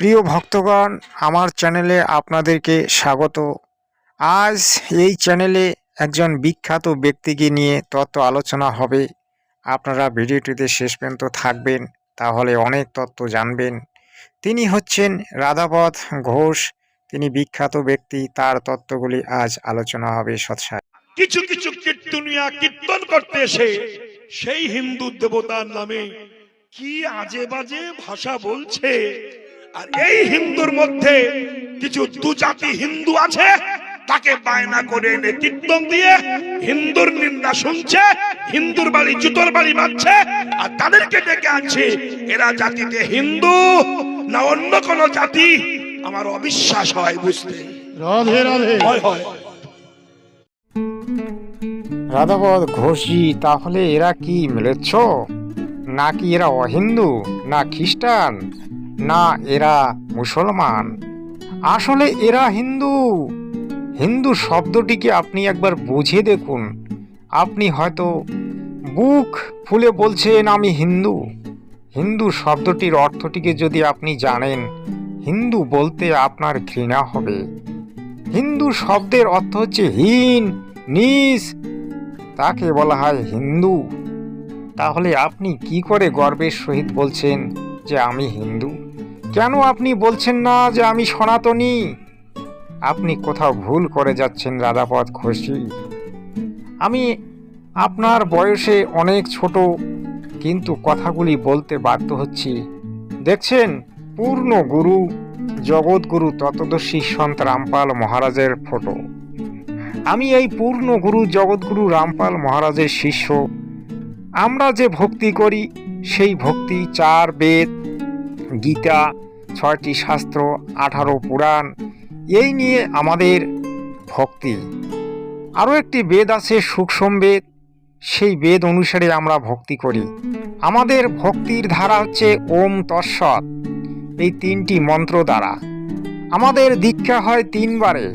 প্রিয় ভক্তগণ, আমার চ্যানেলে আপনাদেরকে স্বাগত। আজ এই চ্যানেলে একজন বিখ্যাত ব্যক্তিকে নিয়ে তত্ত্ব আলোচনা হবে। আপনারা ভিডিওটিতে শেষ পর্যন্ত থাকবেন, তাহলে অনেক তত্ত্ব জানবেন। তিনি হচ্ছেন রাধাপথ ঘোষ। তিনি বিখ্যাত ব্যক্তি, তার তত্ত্বগুলি আজ আলোচনা হবে সৎসায়। কিছু কিছু কীর্তনিয়া কীর্তন করতে এসে সেই হিন্দু দেবতার নামে কি আজে বাজে ভাষা বলছে? আর এই হিন্দুর মধ্যে কিছু দুজাতি হিন্দু আছে তাকে বায়না করে এনে কীর্তন দিয়ে হিন্দুর নিন্দা শুনছে হিন্দুর বাড়ি জুতোর বাড়ি মারছে আর তাদেরকে ডেকে আনছে এরা জাতিতে হিন্দু না অন্য কোন জাতি? আমার অবিশ্বাস হয় বুঝতে। রাধে রাধে। হয় হয়। রাধাপথ ঘোষজি তাহলে এরা কি মিলেছ নাকি এরা অহিন্দু না খ্রিস্টান? না এরা মুসলমান। আসলে এরা হিন্দু। হিন্দু শব্দটিকে আপনি একবার বুঝে দেখুন। আপনি হয়তো বুক ফুলে বলছেন, আমি হিন্দু। হিন্দু শব্দটির অর্থটিকে যদি আপনি জানেন, হিন্দু বলতে আপনার ঘৃণা হবে। হিন্দু শব্দের অর্থ হচ্ছে হীন, নিস। তাকে বলা হয় হিন্দু। তাহলে আপনি কি করে গর্বের সহিত বলছেন যে আমি হিন্দু? কেন আপনি বলছেন না যে আমি সনাতনী? আপনি কোথাও ভুল করে যাচ্ছেন রাধাপথ খুশি। আমি আপনার বয়সে অনেক ছোট, কিন্তু কথাগুলি বলতে বাধ্য হচ্ছি। দেখছেন, পূর্ণ গুরু, জগৎগুরু ততদর্শী সন্ত রামপাল মহারাজের ফটো। আমি এই পূর্ণ গুরু, জগৎগুরু রামপাল মহারাজের শিষ্য। আমরা যে ভক্তি করি, সেই ভক্তি চার বেদ গীতা, ছয়টি শাস্ত্র, আঠারো পুরাণ, এই নিয়ে আমাদের ভক্তি। আরও একটি বেদ আছে সূক্ষ্ম বেদ, সেই বেদ অনুসারে আমরা ভক্তি করি। আমাদের ভক্তির ধারা হচ্ছে ওম তৎসৎ, এই তিনটি মন্ত্র দ্বারা। আমাদের দীক্ষা হয় তিনবারে।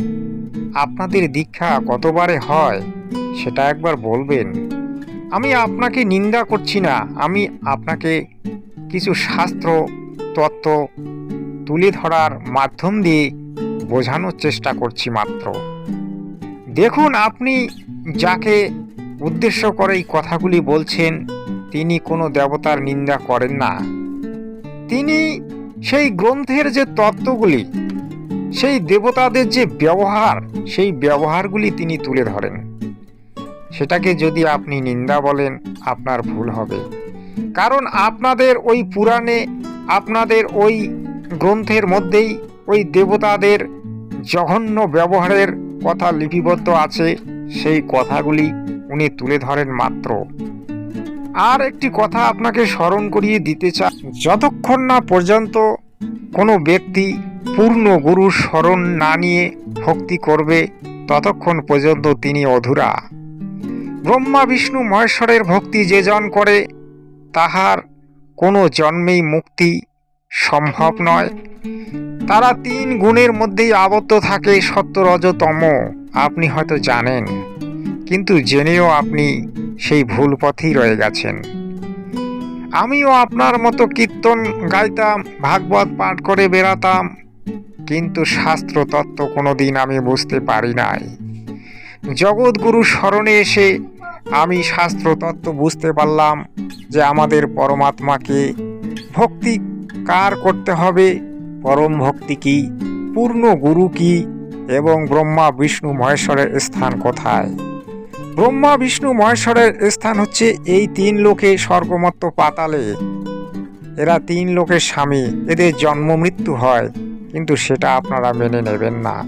আপনাদের দীক্ষা কতবারে হয়, সেটা একবার বলবেন। আমি আপনাকে নিন্দা করছি না, আমি আপনাকে কিছু শাস্ত্র তত্ত্ব তুলে ধরার মাধ্যম দিয়ে বোঝানোর চেষ্টা করছি মাত্র। দেখুন, আপনি যাকে উদ্দেশ্য করে এই কথাগুলি বলছেন, তিনি কোনো দেবতার নিন্দা করেন না। তিনি সেই গ্রন্থের যে তত্ত্বগুলি, সেই দেবতাদের যে ব্যবহার, সেই ব্যবহারগুলি তিনি তুলে ধরেন। সেটাকে যদি আপনি নিন্দা বলেন, আপনার ভুল হবে। কারণ আপনাদের ওই পুরাণে, আপনাদের ওই গ্রন্থের মধ্যেই ওই দেবতাদের জঘন্য ব্যবহারের কথা লিপিবদ্ধ আছে, সেই কথাগুলি উনি তুলে ধরেন মাত্র। আর একটি কথা আপনাকে স্মরণ করিয়ে দিতে চাই। যতক্ষণ না পর্যন্ত কোনো ব্যক্তি পূর্ণ গুরু স্মরণ না নিয়ে ভক্তি করবে, ততক্ষণ পর্যন্ত তিনি অধুরা। ব্রহ্মা, বিষ্ণু, মহেশ্বরের ভক্তি যে জন করে তাহার কোনো জন্মেই মুক্তি সম্ভব নয়। তারা তিন গুণের মধ্যেই আবদ্ধ থাকে সত্য রজতম আপনি হয়তো জানেন, কিন্তু জেনেও আপনি সেই ভুল পথেই রয়ে গেছেন। আমিও আপনার মতো কীর্তন গাইতাম, ভাগবত পাঠ করে বেড়াতাম, কিন্তু শাস্ত্র তত্ত্ব কোনোদিন আমি বুঝতে পারি নাই। জগৎগুরু স্মরণে এসে আমি শাস্ত্র তত্ত্ব বুঝতে পারলাম যে আমাদের পরমাত্মাকে ভক্তি কার করতে হবে? পরম ভক্তি কি? পূর্ণ গুরু কি? এবং ব্রহ্মা, বিষ্ণু, মহেশ্বরের স্থান কোথায়? ব্রহ্মা, বিষ্ণু, মহেশ্বরের স্থান হচ্ছে এই তিন লোকে স্বর্গমত্ত পাতালে। এরা তিন লোকের স্বামী, এদের জন্ম মৃত্যু হয়, কিন্তু সেটা আপনারা মেনে নেবেন না।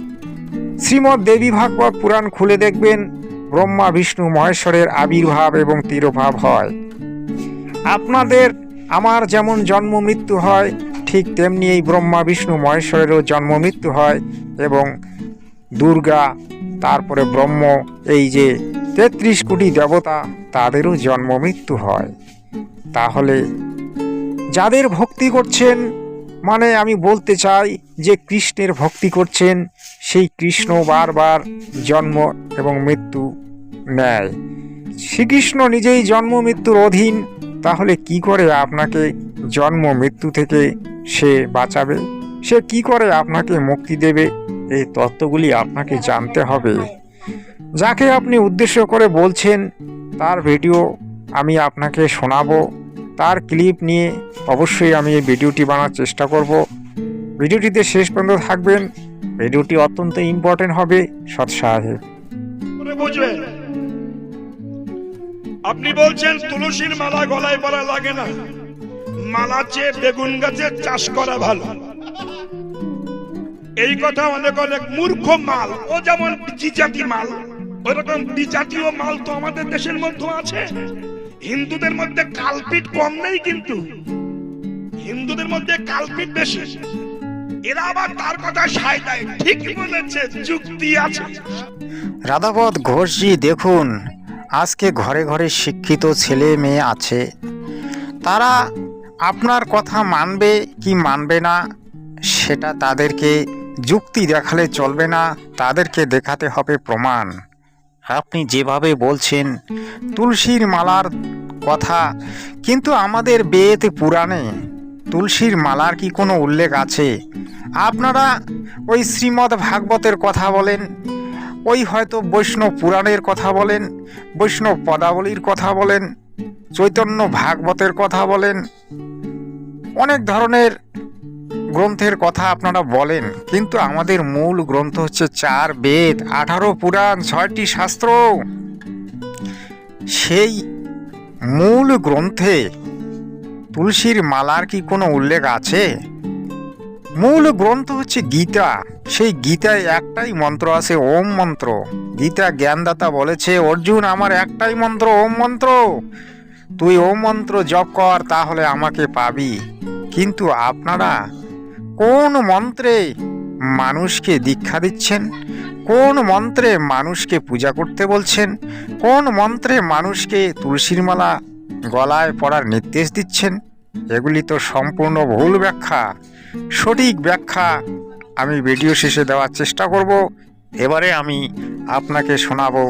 শ্রীমৎ দেবী ভাগবত পুরাণ খুলে দেখবেন ব্রহ্মা, বিষ্ণু, মহেশ্বরের আবির্ভাব এবং তিরোভাব হয়। আপনাদের আমার যেমন জন্ম মৃত্যু হয়, ঠিক তেমনি এই ব্রহ্মা, বিষ্ণু, মহেশ্বরেরও জন্ম মৃত্যু হয় এবং দুর্গা, তারপরে ব্রহ্ম, এই যে তেত্রিশ কোটি দেবতা, তাদেরও জন্ম মৃত্যু হয়। তাহলে যাদের ভক্তি করছেন মানে আমি বলতে চাই যে কৃষ্ণের ভক্তি করছেন সেই কৃষ্ণ বারবার জন্ম এবং মৃত্যু নেয়। শ্রীকৃষ্ণ নিজেই জন্ম মৃত্যুর অধীন, তাহলে কি করে আপনাকে জন্ম মৃত্যু থেকে সে বাঁচাবে? সে কি করে আপনাকে মুক্তি দেবে? এই তত্ত্বগুলি আপনাকে জানতে হবে। যাকে আপনি উদ্দেশ্য করে বলছেন, তার ভিডিও আমি আপনাকে শোনাবো। তার ক্লিপ নিয়ে অবশ্যই আমি এই ভিডিওটি বানার চেষ্টা করব। ভিডিওটিতে শেষ পর্যন্ত থাকবেন। ভিডিওটি অত্যন্ত ইম্পর্টেন্ট হবে সৎ সাহেব করে বুঝবেন আপনি বলছেন তুলসীর মালা গলায় পরা লাগে না। মালা চেয়ে বেগুন গাছের চাষ করা ভালো। এই কথা অনেক অনেক মূর্খ মাল। ও যেমন দ্বিজাতি মাল, ওরকম দ্বিজাতীয় মাল তো আমাদের দেশের মধ্যে আছে। হিন্দুদের মধ্যে কালপিট কম নেই কিন্তু। হিন্দুদের মধ্যে কালপিট বেশি। রাধাপদ ঘোষজি, দেখুন, আজকে ঘরে ঘরে শিক্ষিত ছেলে মেয়ে আছে। তারা আপনার কথা মানবে কি মানবে না, সেটা তাদেরকে যুক্তি দেখালে চলবে না, তাদেরকে দেখাতে হবে প্রমাণ। আপনি যেভাবে বলছেন, তুলসীর মালার কথা, কিন্তু আমাদের বেদ পুরাণে তুলসীর মালার কি কোনো উল্লেখ আছে? আপনারা ওই শ্রীমদ্ ভাগবতের কথা বলেন, ওই হয়তো বৈষ্ণব পুরাণের কথা বলেন, বৈষ্ণব পদাবলীর কথা বলেন, চৈতন্য ভাগবতের কথা বলেন, অনেক ধরনের গ্রন্থের কথা আপনারা বলেন, কিন্তু আমাদের মূল গ্রন্থ হচ্ছে চার বেদ, আঠারো পুরাণ, ছয়টি শাস্ত্র। সেই মূল গ্রন্থে তুলসীর মালার কি কোনো উল্লেখ আছে? মূল গ্রন্থ হচ্ছে গীতা। সেই গীতায় একটাই মন্ত্র আছে, ওম মন্ত্র। গীতা জ্ঞানদাতা বলেছে, অর্জুন, আমার একটাই মন্ত্র, ওম মন্ত্র। তুই ওম মন্ত্র জপ কর, তাহলে আমাকে পাবি। কিন্তু আপনারা কোন মন্ত্রে মানুষকে দীক্ষা দিচ্ছেন? কোন মন্ত্রে মানুষকে পূজা করতে বলছেন? কোন মন্ত্রে মানুষকে তুলসীর মালা গলায় পড়ার নির্দেশ দিচ্ছেন। এগুলি তো সম্পূর্ণ ভুল ব্যাখ্যা। সঠিক ব্যাখ্যা আমি ভিডিও শেষে দেওয়ার চেষ্টা করব। এবারে আমি আপনাকে শোনাবো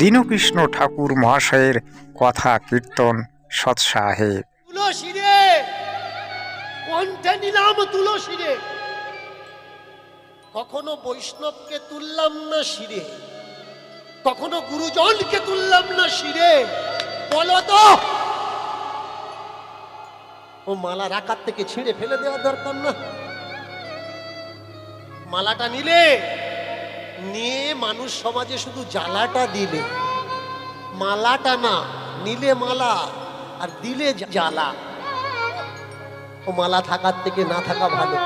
দীনকৃষ্ণ ঠাকুর মহাশয়ের কথা কীর্তন সৎ সাহেব কখনো বৈষ্ণবকে তুললাম না শিরে, কখনো গুরুজনকে তুললাম না শিরে। বলো তো ও মালা রাখার থেকে ছিঁড়ে ফেলে দেওয়া দরকার না। মালাটা নিলে, নিয়ে মানুষ সমাজে শুধু জ্বালাটা দিলে। মালাটা না, নিলে মালা, আর দিলে জ্বালা। ও মালা থাকার থেকে না থাকা ভালো।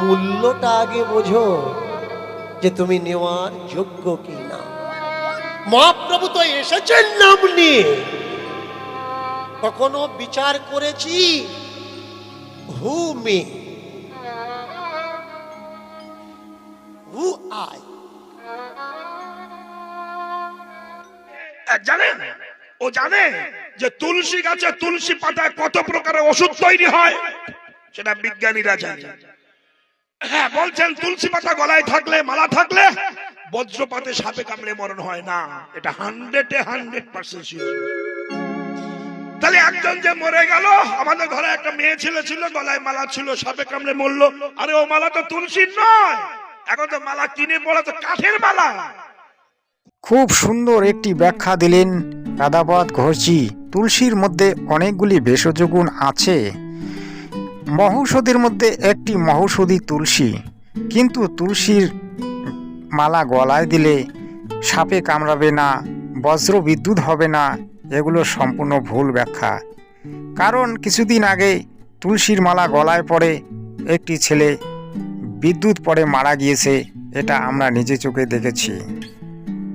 মূল্যটা আগে বোঝো যে তুমি নেওয়ার যোগ্য কি না। মহাপ্রভু তো এসেছেন নাম নিয়ে। কখনো বিচার করেছি হু মে হু আই জানেন? ও জানে যে তুলসী গাছে তুলসী পাতায় কত প্রকারের ওষুধ তৈরি হয়? সেটা বিজ্ঞানীরা জানে হ্যাঁ বলছেন তুলসী পাতা গলায় থাকলে, মালা থাকলে বজ্রপাতে সাপে কামড়ে মরণ হয় না। এটা হান্ড্রেডে হান্ড্রেড পার্সেন্ট তাহলে একজন যে মরে গেল, আমাদের ঘরে একটা মেয়ে ছেলে, ছিল, গলায় মালা ছিল, সাপে কামড়ে মরলো। আরে ও মালা তো তুলসীর নয়, এখন তো মালা কিনে পড়া তো কাঠের মালা। খুব সুন্দর একটি ব্যাখ্যা দিলেন রাধাপদ ঘোষজি। তুলসীর মধ্যে অনেকগুলি ভেষজ গুণ আছে। মহৌষধির মধ্যে একটি মহৌষধি তুলসী। কিন্তু তুলসীর মালা গলায় দিলে সাপে কামড়াবে না বজ্র বিদ্যুৎ হবে না এগুলো সম্পূর্ণ ভুল ব্যাখ্যা। কারণ কিছুদিন আগে তুলসীর মালা গলায় পড়ে একটি ছেলে বিদ্যুৎ পড়ে মারা গিয়েছে, এটা আমরা নিজে চোখে দেখেছি।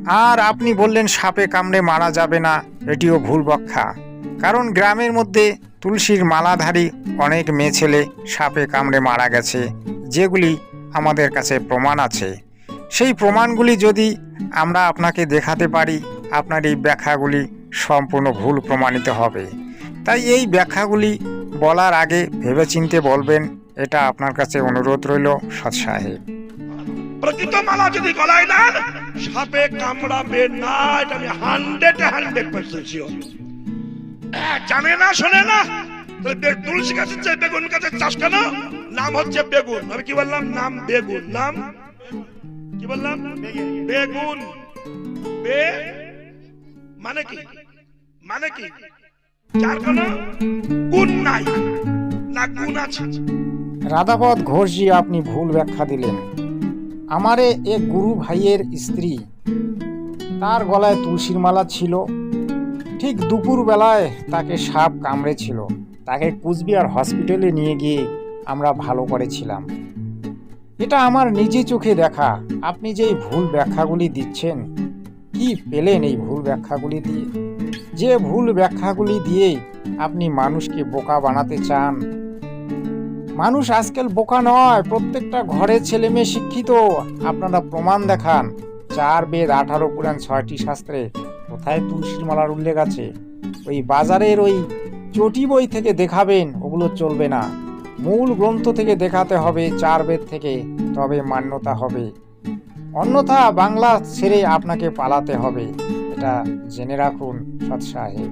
আর আপনি বললেন, সাপে কামড়ে মারা যাবে না, এটিও ভুল ব্যাখ্যা। কারণ গ্রামের মধ্যে তুলসীর মালাধারী অনেক মেয়ে ছেলে সাপে কামড়ে মারা গেছে, যেগুলি আমাদের কাছে প্রমাণ আছে। সেই প্রমাণগুলি যদি আমরা আপনাকে দেখাতে পারি, আপনার এই ব্যাখ্যাগুলি সম্পূর্ণ ভুল প্রমাণিত হবে। তাই এই ব্যাখ্যাগুলি বলার আগে ভেবেচিন্তে বলবেন, এটা আপনার কাছে অনুরোধ রইল, সৎ সাহেব। প্রকৃত মালা যদি গলায় দেন, সাপে কামড়াবে না, এটা আমি হান্ড্রেড হান্ড্রেড পার্সেন্ট জানে না, শোনে না? তুলসী গাছের চেয়ে বেগুন গাছের চাষ কেন? নাম হচ্ছে বেগুন। আমি কি বললাম? নাম বেগুন। নাম? কি বললাম? বেগুন। বে মানে কি? মানে কি? যার কোনো গুণ নাই, না গুণ আছে। রাধাপদ ঘোষজি, আপনি ভুল ব্যাখ্যা দিলেন। আমারে এক গুরু ভাইয়ের স্ত্রী, তার গলায় তুলসীর মালা ছিল। ঠিক দুপুর বেলায় তাকে সাপ কামড়েছিল। তাকে কুচবিহার হসপিটালে নিয়ে গিয়ে আমরা ভালো করেছিলাম এটা আমার নিজে চোখে দেখা। আপনি যে এই ভুল ব্যাখ্যাগুলি দিচ্ছেন কি পেলেন এই ভুল ব্যাখ্যাগুলি দিয়ে? যে ভুল ব্যাখ্যাগুলি দিয়েই আপনি মানুষকে বোকা বানাতে চান। মানুষ আজকাল বোকা নয়, প্রত্যেকটা ঘরের ছেলে মেয়ে শিক্ষিত। আপনারা প্রমাণ দেখান, চার বেদ আঠারো পুরাণ ছয়টি শাস্ত্রে কোথায় তুলসীর মালার উল্লেখ আছে? ওই বাজারের ওই চটি বই থেকে দেখাবেন, ওগুলো চলবে না। মূল গ্রন্থ থেকে দেখাতে হবে, চার বেদ থেকে, তবে মান্যতা হবে। অন্যথা বাংলা ছেড়ে আপনাকে পালাতে হবে। এটা জেনে রাখুন সৎ সাহেব।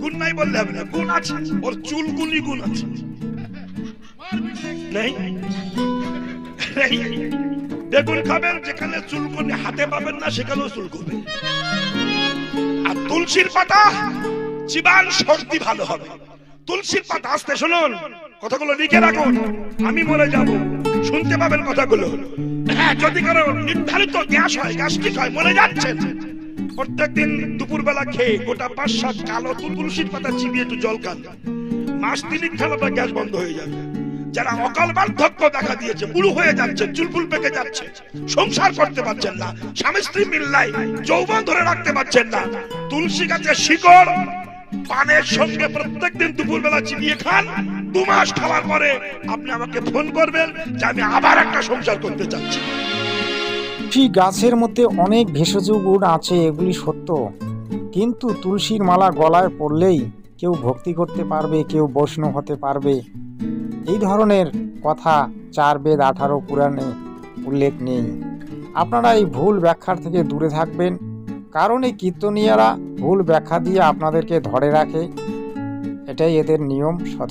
গুণ নাই বললে হবে গুণ আছে। ওর চুলকুনি গুণ আছে। বেগুন খাবেন, যেখানে চুলকুনি হাতে পাবেন না, সেখানেও চুলকুবে আর তুলসীর পাতা চিবান সর্দি ভালো হবে। তুলসীর পাতা আসতে শুনুন, কথাগুলো লিখে রাখুন। আমি মরে যাব। শুনতে পাবেন কথাগুলো। হ্যাঁ যদি কারও নির্ধারিত গ্যাস হয় গ্যাস্ট্রিক হয়, মরে যাচ্ছেন প্রত্যেকদিন দুপুরবেলা খেয়ে গোটা পাঁচ সাত কালো তুল- তুলসীর পাতা চিবিয়ে একটু জল খান। মাস তিনিক খেলে গ্যাস বন্ধ হয়ে যাবে। যারা অকাল বার্ধক্য দেখা দিয়েছে, বুড়ো হয়ে যাচ্ছে, চুলফুল পেকে যাচ্ছে, সংসার করতে পারছেন না, স্বামী স্ত্রী মিল্লাই যৌবন ধরে রাখতে পারছেন না, তুলসী গাছের শিকড় পানের সঙ্গে প্রত্যেকদিন দুপুরবেলা চিবিয়ে খান। দু মাস খাওয়ার পরে আপনি আমাকে ফোন করবেন যে আমি আবার একটা সংসার করতে চাচ্ছি। তুলসী গাছের মধ্যে অনেক ভেষজ গুণ আছে এগুলি সত্য। কিন্তু তুলসীর মালা গলায় পড়লেই কেউ ভক্তি করতে পারবে, কেউ বৈষ্ণব হতে পারবে। এই ধরনের কথা চার বেদ আঠারো পুরাণে উল্লেখ নেই। আপনারা এই ভুল ব্যাখ্যার থেকে দূরে থাকবেন। কারণ এই কীর্তনীয়ারা ভুল ব্যাখ্যা দিয়ে আপনাদেরকে ধরে রাখে। এটাই এদের নিয়ম সৎ